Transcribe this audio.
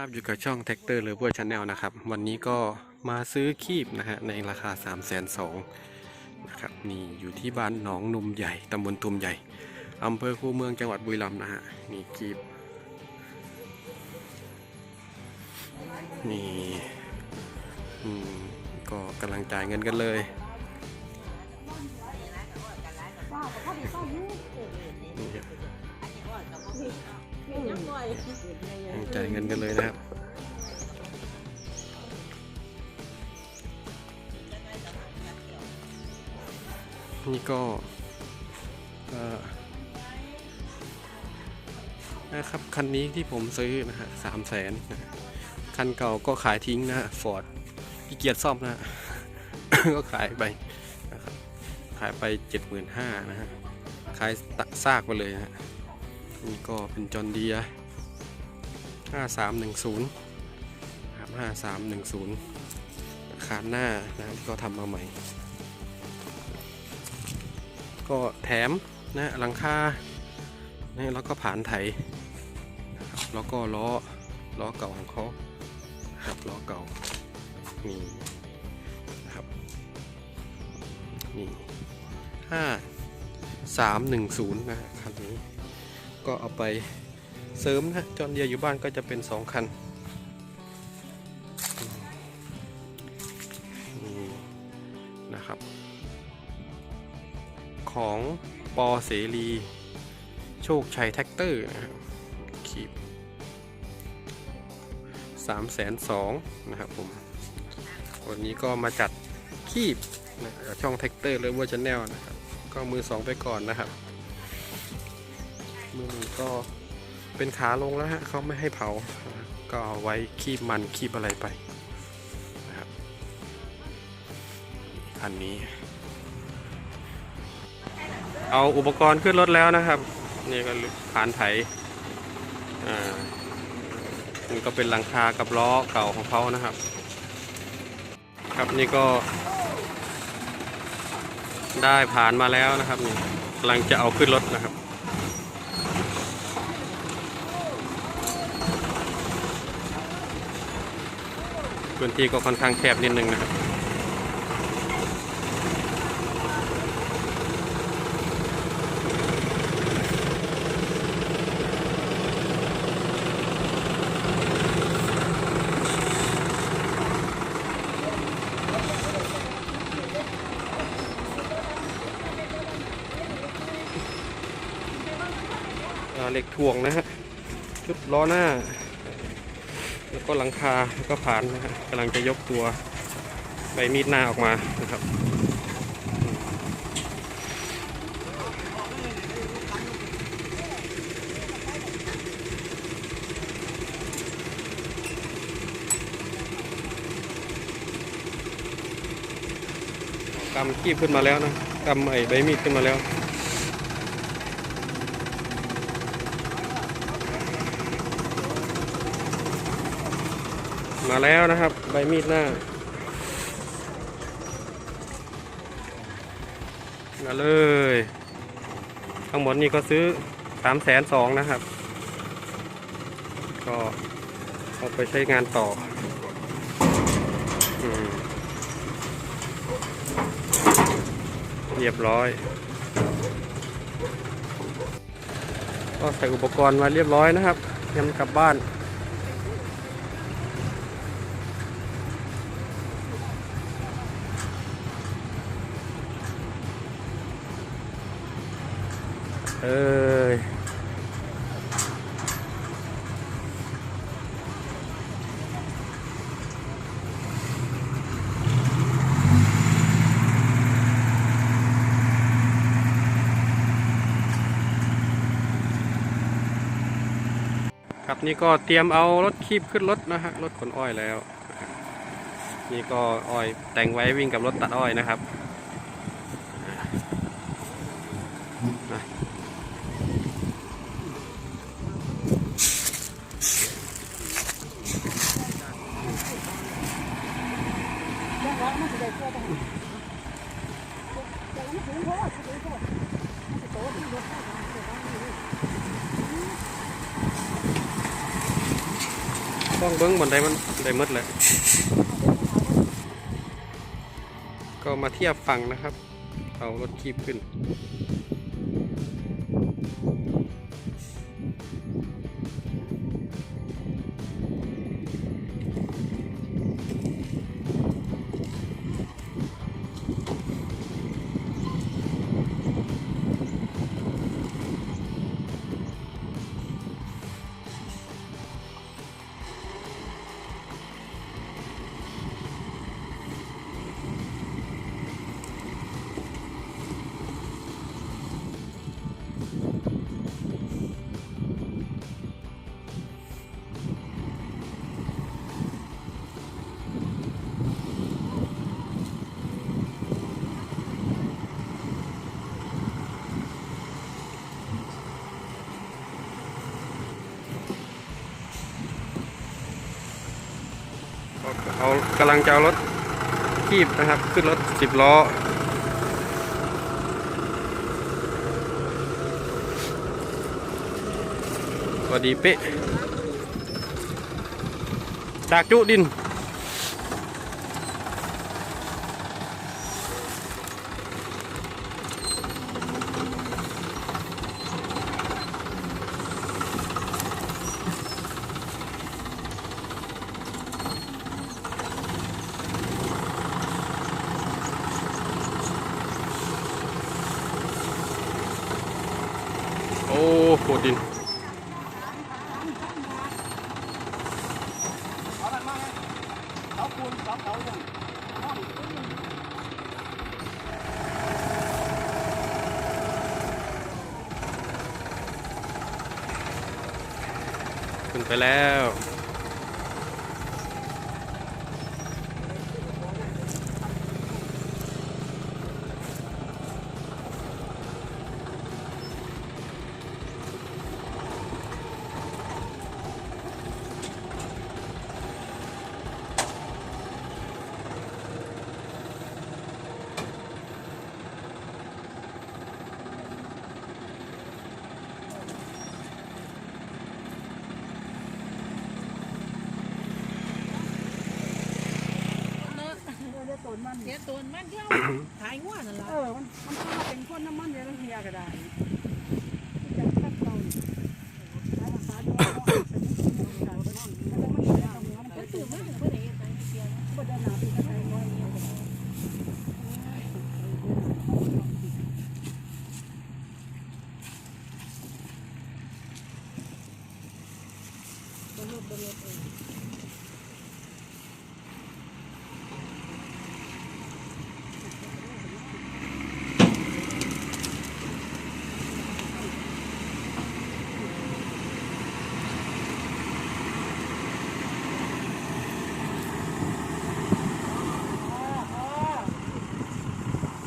ครับอยู่กับช่องแท็กเตอร์หรือเพื่อชาแนลนะครับ วันนี้ก็มาซื้อคีบนะฮะในราคา 3 2 0 0 0นะครับนี่อยู่ที่บ้านหนองนุมใหญ่ตำบลตุมใหญ่อำเภอคูเมืองจังหวัดบุรีรัมย์นะฮะนี่คีบนี่อืมก็กำลังจ่ายเงินกันเลย จ่ายเงินกันเลยนะครับนี่ก็เอ่อนะครับคันนี้ที่ผมซื้อนะฮะสามแสนคันเก่าก็ขายทิ้งนะฮะฟอร์ดขี้เกียจซ่อมนะ ก็ขายไปนะครับขายไปเจ็ดหมื่นห้านะฮะขายตะซากไปเลยนะฮะ นี่ก็เป็นจอนเดียห้าสามหนึ่งศูนย์ครับห้าสามหนึ่งศูนย์คานหน้านะที่ก็ทำมาใหม่ ก็แถมนะหลังคานะแล้วก็ผานไถแล้วก็ล้อล้อเก่าของเขาครับล้อเก่านี่นะครับนี่ห้าสามหนึ่งศูนย์นะคันนี้ ก็เอาไปเสริมนะจอนเดียอยู่บ้านก็จะเป็นสองคันนะครับ ของปอเสรีโชคชัยแท็กเตอร์นะครับขีบสามแสนสองนะครับผม วันนี้ก็มาจัดคีบนะช่องแท็กเตอร์เลยว่าจะแนลนะครับ ก็มือสองไปก่อนนะครับ มือนึ่งก็เป็นขาลงแล้วฮะเขาไม่ให้เผา ก็เอาไว้คีบมันคีบอะไรไปนะครับอันนี้ เอาอุปกรณ์ขึ้นรถแล้วนะครับ นี่ก็ผ่านไถอ่านี่ก็เป็นหลังคากับล้อเก่าของเขานะครับ ครับนี่ก็ ได้ผ่านมาแล้วนะครับนี่กำลังจะเอาขึ้นรถนะครับ พื้นที่ก็ค่อนข้างแคบนิดนึงนะครับเหล็กถ่วงนะฮะชุดล้อหน้า แล้วก็หลังคาแล้วก็ผ่านนะฮะกำลังจะยกตัวใบมีดหน้าออกมานะครับกำคีบขึ้นมาแล้วนะกำไอ้ใบมีดขึ้นมาแล้ว มาแล้วนะครับ ใบมีดหน้ามาเลย ทั้งหมดนี่ก็ซื้อสามแสนสองนะครับ ก็เอาไปใช้งานต่ออเรียบร้อย ก็ใส่อุปกรณ์มาเรียบร้อยนะครับเตรียมกลับบ้าน อ้ยครับนี่ก็เตรียมเอารถคีบขึ้นรถนะฮะรถขนอ้อยแล้ว นี่ก็อ้อยแต่งไว้วิ่งกับรถตัดอ้อยนะครับ ต้องเบิ้งบนได้มันได้มืดเลย ก็มาเทียบฝั่งนะครับ เอารถคีบขึ้น เอากำลังจะเอารถคีบนะครับ ขึ้นรถสิบล้อ พอดีเป๊ะจากจุดิน ดดินขึ้นไปแล้ว ตัมันเสียตนมันเที่ยวขายง่วนนั่นแหละเออมันมันก็มาเป็นคนน้ำมันเดี๋ยวเราเฮียก็ได้จปตัวนเมันเป็เป็นตันเป็นปเป็นตัวมันนตัปกัน